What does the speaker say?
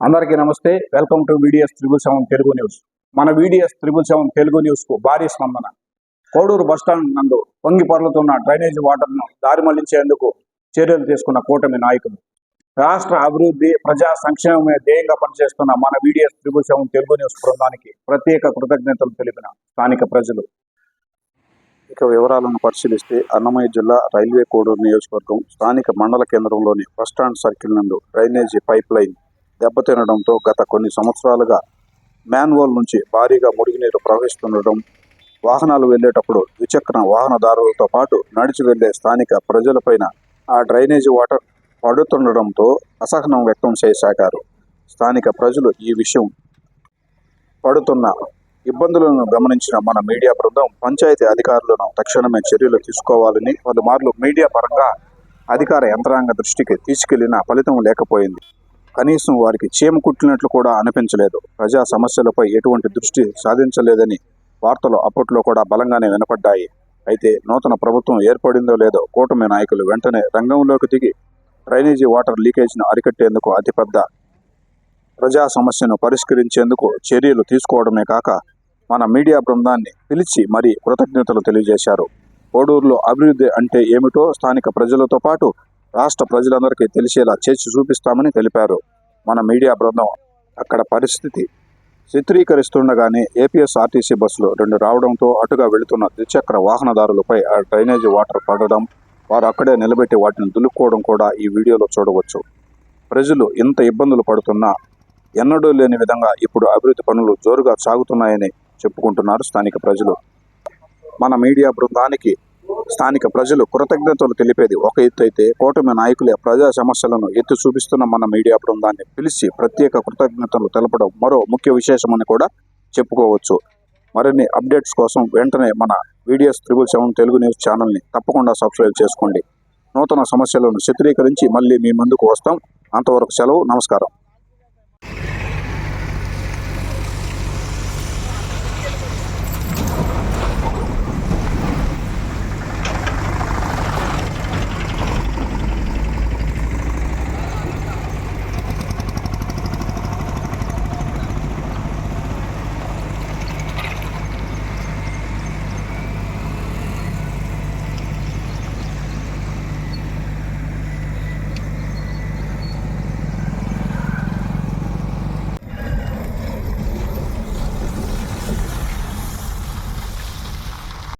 అందరికీ నమస్తే. Welcome to videos triple seven Telugu news మన వీడియోస్ త్రిబుల్ సెవెన్ తెలుగు న్యూస్కు భారీ స్పందన. కోడూరు బస్టాండ్ నందు పొంగి పొర్లుతున్న డ్రైనేజీ వాటర్ను దారి మళ్ళించేందుకు చర్యలు తీసుకున్న కూటమి నాయకులు. రాష్ట్ర అభివృద్ధి ప్రజా సంక్షేమమే ధ్యేయంగా పనిచేస్తున్న మన videos triple seven Telugu news బృందానికి ప్రత్యేక కృతజ్ఞతలు తెలిపిన స్థానిక ప్రజలు. ఇక వివరాలను పరిశీలిస్తే అన్నమయ్య జిల్లా రైల్వే కోడూరు నియోజకవర్గం స్థానిక మండల కేంద్రంలోని బస్టాండ్ సర్కిల్ నందు డ్రైనేజీ పైప్ లైన్ దెబ్బతినడంతో గత కొన్ని సంవత్సరాలుగా మ్యాన్వోల్ నుంచి భారీగా మురుగునీరు ప్రవహిస్తుండడం వాహనాలు వెళ్ళేటప్పుడు ద్విచక్ర వాహనదారులతో పాటు నడిచి వెళ్ళే స్థానిక ప్రజలపైన ఆ డ్రైనేజీ వాటర్ పడుతుండడంతో అసహనం వ్యక్తం చేశారు. స్థానిక ప్రజలు ఈ విషయం పడుతున్న ఇబ్బందులను గమనించిన మన మీడియా బృందం పంచాయతీ అధికారులను తక్షణమే చర్యలు తీసుకోవాలని పలుమార్లు మీడియా పరంగా అధికార యంత్రాంగ దృష్టికి తీసుకెళ్ళిన ఫలితం లేకపోయింది. కనీసం వారికి చీమ కుట్టినట్లు కూడా అనిపించలేదు. ప్రజా సమస్యలపై ఎటువంటి దృష్టి సాధించలేదని వార్తలు అప్పట్లో కూడా బలంగానే వినపడ్డాయి. అయితే నూతన ప్రభుత్వం ఏర్పడిందో లేదో కూటమి నాయకులు వెంటనే రంగంలోకి దిగి డ్రైనేజీ వాటర్ లీకేజ్ను అరికట్టేందుకు అతిపెద్ద ప్రజా సమస్యను పరిష్కరించేందుకు చర్యలు తీసుకోవడమే కాక మన మీడియా బృందాన్ని పిలిచి మరీ కృతజ్ఞతలు తెలియజేశారు. కోడూరులో అభివృద్ధి అంటే ఏమిటో స్థానిక ప్రజలతో పాటు రాష్ట్ర ప్రజలందరికీ తెలిసేలా చేసి చూపిస్తామని తెలిపారు. మన మీడియా బృందం అక్కడ పరిస్థితి చిత్రీకరిస్తుండగానే ఏపీఎస్ఆర్టీసీ బస్సులు రెండు రావడంతో అటుగా వెళుతున్న ద్విచక్ర వాహనదారులపై ఆ డ్రైనేజీ వాటర్ పడడం వారు అక్కడే నిలబెట్టి వాటిని దులుక్కోవడం కూడా ఈ వీడియోలో చూడవచ్చు. ప్రజలు ఇంత ఇబ్బందులు పడుతున్నా ఎన్నడూ లేని విధంగా ఇప్పుడు అభివృద్ధి పనులు జోరుగా సాగుతున్నాయని చెప్పుకుంటున్నారు స్థానిక ప్రజలు. మన మీడియా బృందానికి స్థానిక ప్రజలు కృతజ్ఞతలు తెలిపేది. ఒక ఎత్తు అయితే కూటమి నాయకులే ప్రజా సమస్యలను ఎత్తి చూపిస్తున్న మన మీడియా బృందాన్ని పిలిచి ప్రత్యేక కృతజ్ఞతలు తెలపడం మరో ముఖ్య విశేషమని కూడా చెప్పుకోవచ్చు. మరిన్ని అప్డేట్స్ కోసం వెంటనే మన videos triple seven Telugu news ఛానల్ని తప్పకుండా సబ్స్క్రైబ్ చేసుకోండి. నూతన సమస్యలను చిత్రీకరించి మళ్ళీ మీ ముందుకు వస్తాం. అంతవరకు సెలవు నమస్కారం.